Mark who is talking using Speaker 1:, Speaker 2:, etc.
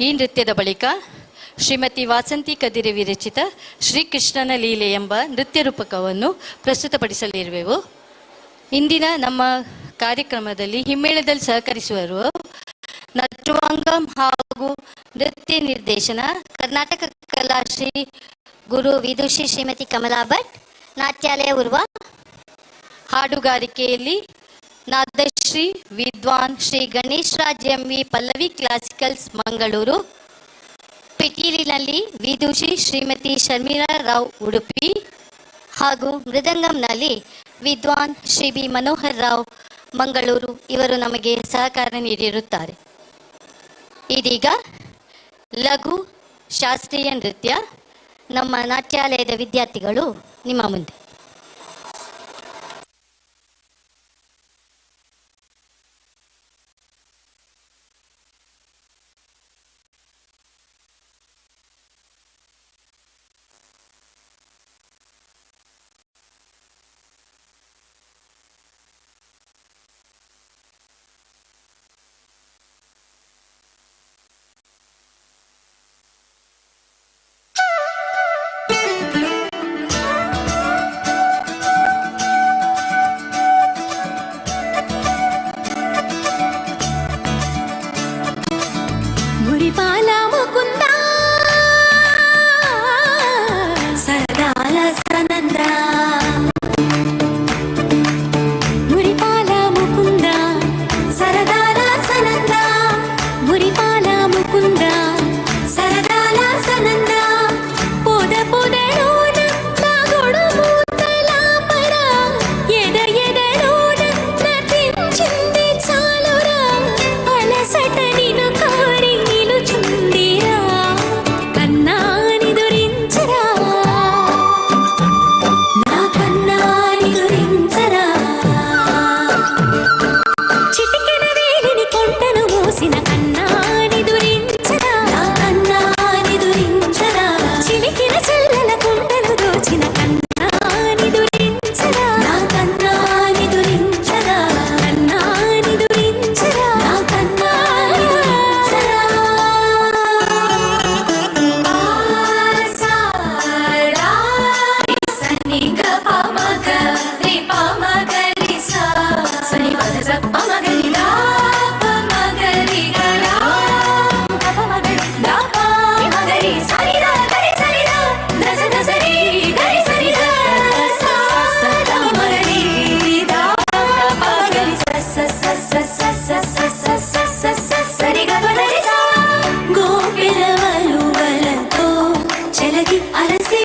Speaker 1: ಈ ನೃತ್ಯದ ಬಳಿಕ ಶ್ರೀಮತಿ ವಾಸಂತಿ ಕದಿರೆ ವಿರಚಿತ ಶ್ರೀಕೃಷ್ಣನ ಲೀಲೆ ಎಂಬ ನೃತ್ಯ ರೂಪಕವನ್ನು ಪ್ರಸ್ತುತಪಡಿಸಲಿರುವೆವು. ಇಂದಿನ ನಮ್ಮ ಕಾರ್ಯಕ್ರಮದಲ್ಲಿ ಹಿಮ್ಮೇಳದಲ್ಲಿ ಸಹಕರಿಸುವರು ನಟುವಾಂಗಂ ಹಾಗೂ ನೃತ್ಯ ನಿರ್ದೇಶನ
Speaker 2: ಕರ್ನಾಟಕ ಕಲಾಶ್ರೀ ಗುರು ವಿದುಷಿ ಶ್ರೀಮತಿ ಕಮಲಾ ಭಟ್, ನಾಟ್ಯಾಲಯ ಉರ್ವ
Speaker 1: ಹಾಡುಗಾರಿಕೆಯಲ್ಲಿ ನಾದಶ್ರೀ, ವಿದ್ವಾನ್ Shri Ganesh Raj M V Pallavi classicals, Mangaluru.
Speaker 2: ಪಿಟೀಲಿನಲ್ಲಿ ವಿದುಷಿ ಶ್ರೀಮತಿ ಶರ್ಮಿಳಾ ರಾವ್ ಉಡುಪಿ ಹಾಗೂ ಮೃದಂಗಂನಲ್ಲಿ ವಿದ್ವಾನ್ ಶ್ರೀ ಬಿ ಮನೋಹರ್ ರಾವ್ ಮಂಗಳೂರು. ಇವರು ನಮಗೆ ಸಹಕಾರ ನೀಡಿರುತ್ತಾರೆ. ಇದೀಗ ಲಘು ಶಾಸ್ತ್ರೀಯ ನೃತ್ಯ. ನಮ್ಮ ನಾಟ್ಯಾಲಯದ ವಿದ್ಯಾರ್ಥಿಗಳು ನಿಮ್ಮ ಮುಂದೆ.
Speaker 3: அழகி அரசே